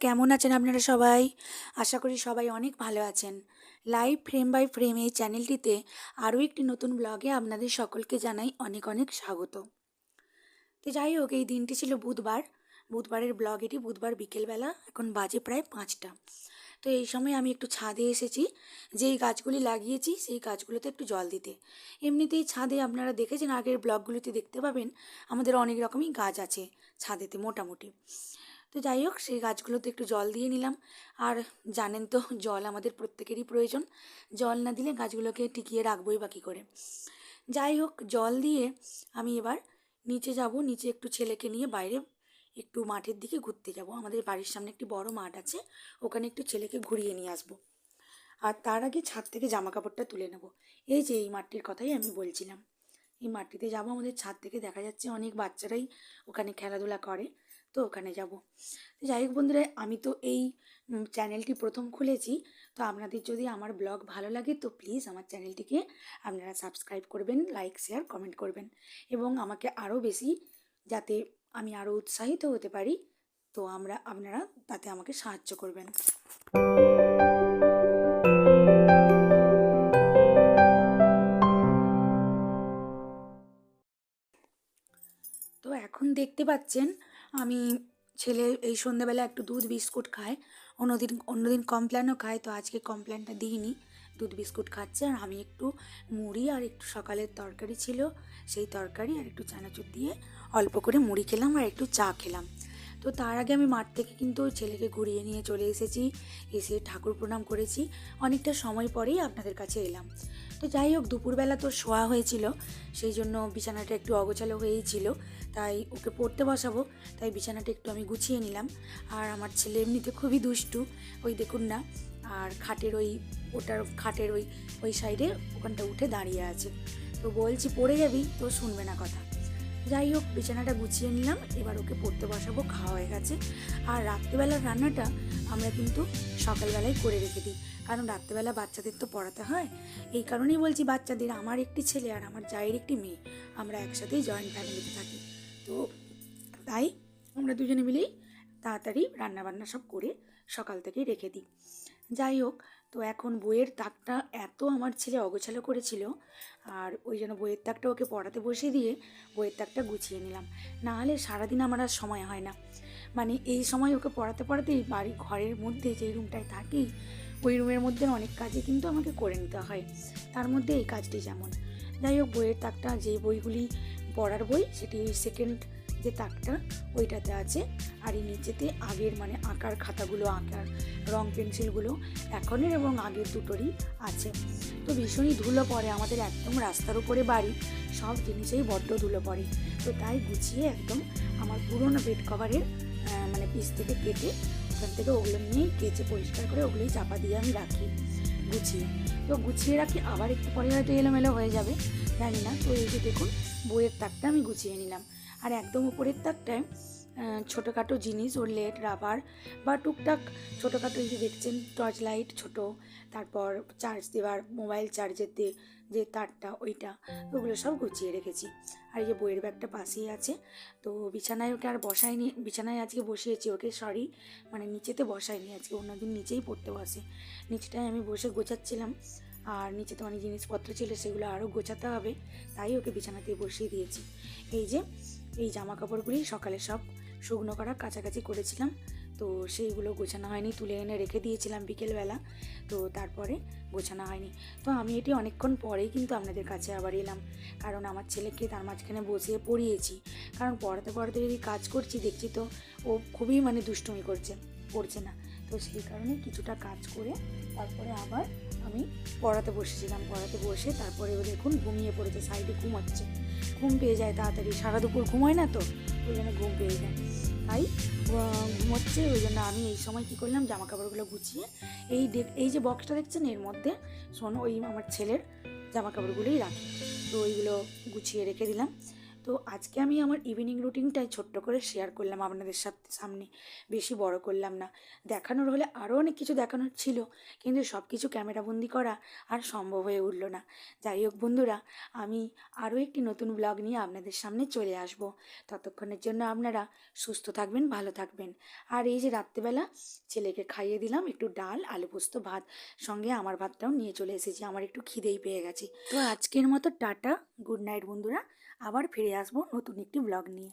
কেমন আছেন আপনারা সবাই? আশা করি সবাই অনেক ভালো আছেন। লাইভ ফ্রেম বাই ফ্রেম এই চ্যানেলটিতে আরও একটি নতুন ব্লগে আপনাদের সকলকে জানাই অনেক অনেক স্বাগত। তো যাই হোক, এই দিনটি ছিল বুধবার। বুধবারের ব্লগ এটি বুধবার বিকেলবেলা, এখন বাজে প্রায় পাঁচটা। তো এই সময় আমি একটু ছাদে এসেছি। যেই গাছগুলি লাগিয়েছি, সেই গাছগুলোতে একটু জল দিতে। এমনিতেই ছাদে আপনারা দেখেছেন আগের ব্লগগুলিতে দেখতে পাবেন, আমাদের অনেক রকমই গাছ আছে ছাদেতে মোটামুটি। তো যাই হোক, সেই গাছগুলোতে একটু জল দিয়ে নিলাম। আর জানেন তো, জল আমাদের প্রত্যেকেরই প্রয়োজন। জল না দিলে গাছগুলোকে টিকিয়ে রাখবোই বা কী করে? যাই হোক, জল দিয়ে আমি এবার নিচে যাব। নিচে একটু ছেলেকে নিয়ে বাইরে একটু মাঠের দিকে ঘুরতে যাব। আমাদের বাড়ির সামনে একটি বড় মাঠ আছে। ওখানে একটু ছেলেকে ঘুরিয়ে নিয়ে আসব। আর তার আগে ছাদ থেকে জামা কাপড়টা তুলে নেব। এই যে এই মাঠটির কথাই আমি বলছিলাম। এই মাঠটিতে যাব। আমাদের ছাদ থেকে দেখা যাচ্ছে অনেক বাচ্চারাই ওখানে খেলাধুলা করে। তো ওখানে যাব। যাই হোক বন্ধুরা, আমি তো এই চ্যানেলটি প্রথম খুলেছি। তো আপনাদের যদি আমার ব্লগ ভালো লাগে, তো প্লিজ আমার চ্যানেলটিকে আপনারা সাবস্ক্রাইব করবেন, লাইক, শেয়ার, কমেন্ট করবেন। এবং আমাকে আরও বেশি যাতে আমি আরও উৎসাহিত হতে পারি, তো আমরা, আপনারা তাতে আমাকে সাহায্য করবেন। তো এখন দেখতে পাচ্ছেন আমি ছেলে এই সন্ধ্যাবেলা একটু দুধ বিস্কুট খায় অন্যদিন অন্যদিন কমপ্ল্যানও খায় তো আজকে কমপ্ল্যানটা দিইনি। দুধ বিস্কুট খাচ্ছে আর আমি একটু মুড়ি আর একটু সকালের তরকারি ছিল, সেই তরকারি আর একটু চানাচুর দিয়ে অল্প করে মুড়ি খেলাম আর একটু চা খেলাম। তো তার আগে আমি মাঠ থেকে কিন্তু ছেলেকে ঘুরিয়ে নিয়ে চলে এসেছি, এসে ঠাকুর প্রণাম করেছি। অনেকটা সময় পরেই আপনাদের কাছে এলাম। তো যাই হোক, দুপুরবেলা তো শোয়া হয়েছিল, সেই জন্য বিছানাটা একটু অগোছালো হয়েই ছিল। তাই ওকে পড়তে বসাবো। তাই বিছানাটা একটু আমি গুছিয়ে নিলাম। আর আমার ছেলে এমনিতে খুবই দুষ্টু, ওই দেখুন না। আর খাটের ওই, ওটার খাটের ওই ওই সাইডে ওখানটা উঠে দাঁড়িয়ে আছে। তো বলছি, পড়ে যাবি? তো শুনবে না কথা। যাই হোক, বিছানাটা গুছিয়ে নিলাম। এবার ওকে পড়তে বসাবো, খাওয়া হয়ে গেছে। আর রাত্রেবেলার রান্নাটা আমরা কিন্তু সকালবেলায় করে রেখে দিই। কারণ রাত্রেবেলা বাচ্চাদের তো পড়াতে হয়। এই কারণেই বলছি, বাচ্চাদের, আমার একটি ছেলে আর আমার জায়ের একটি মেয়ে, আমরা একসাথেই জয়েন্ট ফ্যামিলিতে থাকি। তো তাই আমরা দুজনে মিলেই তাড়াতাড়ি রান্নাবান্না সব করে সকাল থেকেই রেখে দিই। যাই হোক, তো এখন বইয়ের তাকটা এত আমার ছেলে অগোছালো করেছিল, আর ওই জন্য বইয়ের তাকটা ওকে পড়াতে বসিয়ে দিয়ে বইয়ের তাকটা গুছিয়ে নিলাম। না হলে সারাদিন আমার আর সময় হয় না। মানে এই সময় ওকে পড়াতে পড়াতেই বাড়ি ঘরের মধ্যে যেই রুমটায় থাকি, ওই রুমের মধ্যে অনেক কাজই কিন্তু আমাকে করে নিতে হয়। তার মধ্যে এই কাজটি যেমন। যাই হোক, বইয়ের তাকটা যে বইগুলি পড়ার বই, সেটি সেকেন্ড যে তাকটা, ওইটাতে আছে। আর এই নিচেতে আগের মানে আঁকার খাতাগুলো, আঁকার রং পেন্সিলগুলো এখনের এবং আগের দুটোরই আছে। তো ভীষণই ধুলো পড়ে আমাদের একদম রাস্তার উপরে বাড়ি, সব জিনিসেই বড্ড ধুলো পড়ে। তো তাই গুছিয়ে একদম আমার পুরোনো বেড কভারের মানে পিস থেকে কেটে ওখান থেকে ওগুলো নিয়ে কেচে পরিষ্কার করে ওগুলোই চাপা দিয়ে আমি রাখি। গুছিয়ে। তো গুছিয়ে রাখি, আবার একটু পরে হয়তো এলোমেলো হয়ে যাবে, জানি না। তো এই যে দেখুন, বইয়ের তাকটা আমি গুছিয়ে নিলাম। আর একদম উপরের তাকটায় ছোটোখাটো জিনিস, ওর লেট রাবার বা টুকটাক ছোটোখাটো এই যে দেখছেন টর্চ লাইট ছোট, তারপর চার্জ দেওয়ার মোবাইল চার্জের দিয়ে যে তারটা, ওইটা, ওগুলো সব গুছিয়ে রেখেছি। আর এই যে বইয়ের ব্যাগটা পাশেই আছে, তো বিছানায় ওকে আর বসাইনি বিছানায় আজকে বসিয়েছি ওকে সরি মানে নিচেতে বসাইনি আজকে অন্যদিন নিচেই পড়তে বসে। নিচটায় আমি বসে গোছাচ্ছিলাম, আর নিচে তো অনেক জিনিসপত্র ছিল, সেগুলো আরও গোছাতে হবে, তাই ওকে বিছানাতে বসিয়ে দিয়েছি। এই যে, এই জামা কাপড়গুলি সকালে সব শুকনো করা কাছাকাছি করেছিলাম। তো সেইগুলো গোছানো হয়নি, তুলে এনে রেখে দিয়েছিলাম বিকেলবেলা। তো তারপরে গোছানো হয়নি। তো আমি এটি অনেকক্ষণ পরেই কিন্তু আপনাদের কাছে আবার এলাম। কারণ আমার ছেলেকে তার মাঝখানে বসিয়ে পড়িয়েছি। কারণ পড়াতে পড়াতে যদি কাজ করছি, দেখছি তো ও খুবই মানে দুষ্টুমি করছে পড়ছে না। তো সেই কারণে কিছুটা কাজ করে তারপরে আবার আমি পড়াতে বসেছিলাম। পড়াতে বসে তারপরে দেখুন ঘুমিয়ে পড়েছে, সাইডে ঘুমাচ্ছে। ঘুম পেয়ে যায় তাড়াতাড়ি। সারা দুপুর ঘুমোয় না তো? ওই জন্য ঘুম পেয়ে যায়। তাই ঘুম ঘুমোচ্ছে ওই জন্য আমি এই সময় কী করলাম জামা কাপড়গুলো গুছিয়ে এই এই যে বক্সটা দেখছেন, এর মধ্যে শোনো ওই আমার ছেলের জামা কাপড়গুলোই রাখি। তো ওইগুলো গুছিয়ে রেখে দিলাম। তো আজকে আমি আমার ইভিনিং রুটিনটাই ছোট্ট করে শেয়ার করলাম আপনাদের সাথে সামনে। বেশি বড় করলাম না। দেখানোর হলে আরও অনেক কিছু দেখানোর ছিল, কিন্তু সব কিছু ক্যামেরাবন্দি করা আর সম্ভব হয়ে উঠল না। যাই হোক বন্ধুরা, আমি আরও একটি নতুন ব্লগ নিয়ে আপনাদের সামনে চলে আসব। ততক্ষণের জন্য আপনারা সুস্থ থাকবেন, ভালো থাকবেন। আর এই যে রাত্রেবেলা ছেলেকে খাইয়ে দিলাম একটু ডাল, আলু পোস্ত, ভাত, সঙ্গে আমার ভাতটাও নিয়ে চলে এসেছি। আমার একটু খিদেই পেয়ে গেছে। তো আজকের মতো টাটা। গুড নাইট বন্ধুরা। আবার ফিরে আসব নতুন একটি ব্লগ নিয়ে।